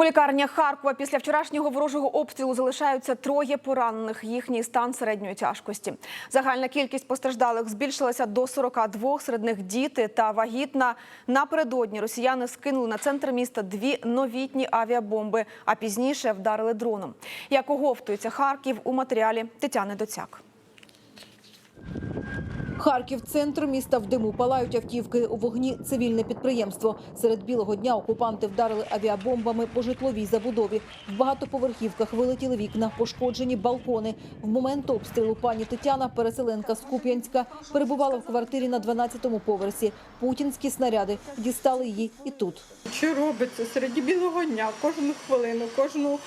У лікарнях Харкова після вчорашнього ворожого обстрілу залишаються троє поранених. Їхній стан середньої тяжкості. Загальна кількість постраждалих збільшилася до 42, серед них діти та вагітна. Напередодні росіяни скинули на центр міста дві новітні авіабомби, а пізніше вдарили дроном. Як оговтується Харків у матеріалі Тетяни Доцяк. Харків, центр міста в диму, палають автівки у вогні цивільне підприємство. Серед білого дня окупанти вдарили авіабомбами по житловій забудові. В багатоповерхівках вилетіли вікна, пошкоджені балкони. В момент обстрілу пані Тетяна, переселенка з Куп'янська, перебувала в квартирі на 12-му поверсі. Путінські снаряди дістали її і тут. Що робиться серед білого дня, кожну хвилину, кожну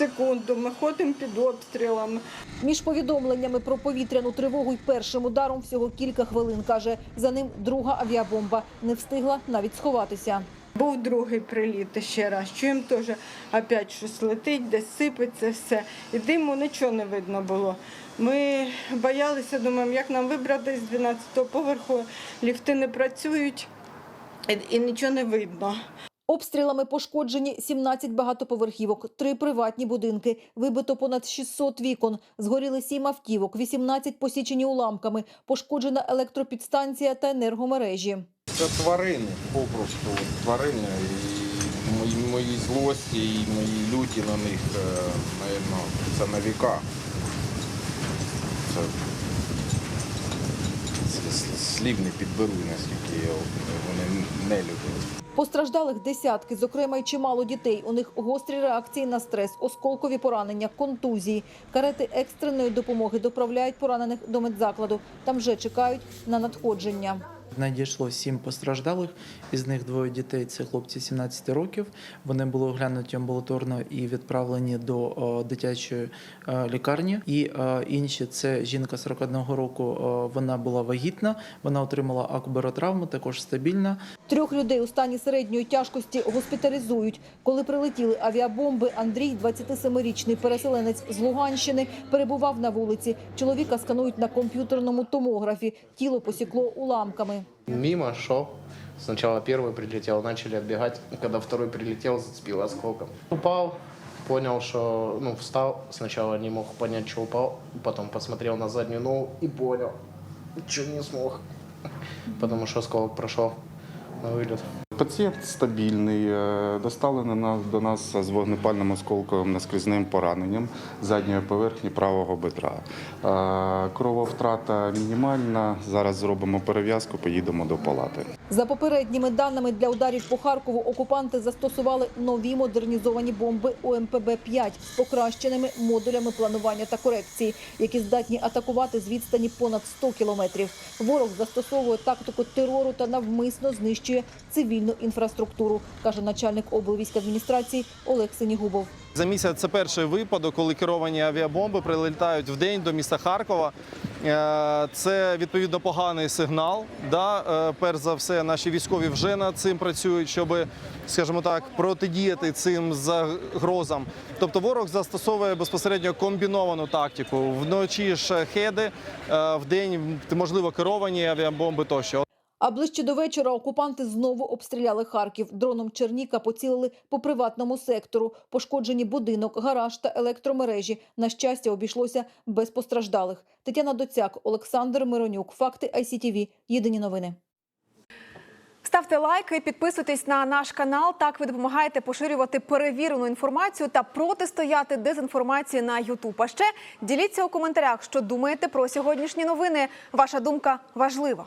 секунду. Ми ходимо під обстрілами. Між повідомленнями про повітряну тривогу і першим ударом всього кілька хвилин, каже. За ним друга авіабомба. Не встигла навіть сховатися. Був другий приліт ще раз. Чуємо теж опять щось летить, десь сипеться все. І диму нічого не видно було. Ми боялися, думаємо, як нам вибратися з 12-го поверху. Ліфти не працюють і нічого не видно. Обстрілами пошкоджені 17 багатоповерхівок, три приватні будинки, вибито понад 600 вікон, згоріли 7 автівок, 18 посічені уламками, пошкоджена електропідстанція та енергомережі. Це тварини, попросту тварини. І мої, мої злості, і мої люті на них, е, наверно, це на віка. Це, це слів не підберу, наскільки я- вони не люди. Постраждалих десятки, зокрема й чимало дітей. У них гострі реакції на стрес, осколкові поранення, контузії. Карети екстреної допомоги доправляють поранених до медзакладу. Там вже чекають на надходження. Надійшло сім постраждалих, із них двоє дітей це хлопці 17 років. Вони були оглянуті амбулаторно і відправлені до дитячої е, лікарні. І е, інші це жінка 41 року. е, Вона була вагітна, вона отримала акубаротравму, також стабільна. Трьох людей у стані середньої тяжкості госпіталізують. Коли прилетіли авіабомби, Андрій, 27-річний переселенець з Луганщини, перебував на вулиці. Чоловіка сканують на комп'ютерному томографі. Тіло посікло уламками. Мимо шел. Сначала первый прилетел, начали отбегать. Когда второй прилетел, зацепил осколком. Упал, понял, что... Ну, встал. Сначала не мог понять, что упал. Потом посмотрел на заднюю ногу и понял, что не смог. Потому что осколок прошел на вылет. Пацієнт стабільний, е, доставлено нас до нас з вогнепальним осколковим наскрізним пораненням задньої поверхні правого бедра. Е, Крововтрата мінімальна. Зараз зробимо перев'язку, поїдемо до палати. За попередніми даними для ударів по Харкову окупанти застосували нові модернізовані бомби УМПБ-5 з покращеними модулями планування та корекції, які здатні атакувати з відстані понад 100 кілометрів. Ворог застосовує тактику терору та навмисно знищує цивільну інфраструктуру, каже начальник облвійськадміністрації Олег Синігубов. За місяць це перший випадок, коли керовані авіабомби прилітають в день до міста Харкова. Е, Це відповідно поганий сигнал. Да? е, Перш за все, наші військові вже над цим працюють, щоб, скажімо так, протидіяти цим загрозам. Тобто ворог застосовує безпосередньо комбіновану тактику. Вночі шахеди, е, в день можливо керовані авіабомби тощо. А ближче до вечора окупанти знову обстріляли Харків. Дроном Черніка поцілили по приватному сектору. Пошкоджені будинок, гараж та електромережі. На щастя, обійшлося без постраждалих. Тетяна Доцяк, Олександр Миронюк. Факти ICTV. Єдині новини. Ставте лайки, підписуйтесь на наш канал. Так ви допомагаєте поширювати перевірену інформацію та протистояти дезінформації на Ютуб. А ще діліться у коментарях, що думаєте про сьогоднішні новини. Ваша думка важлива.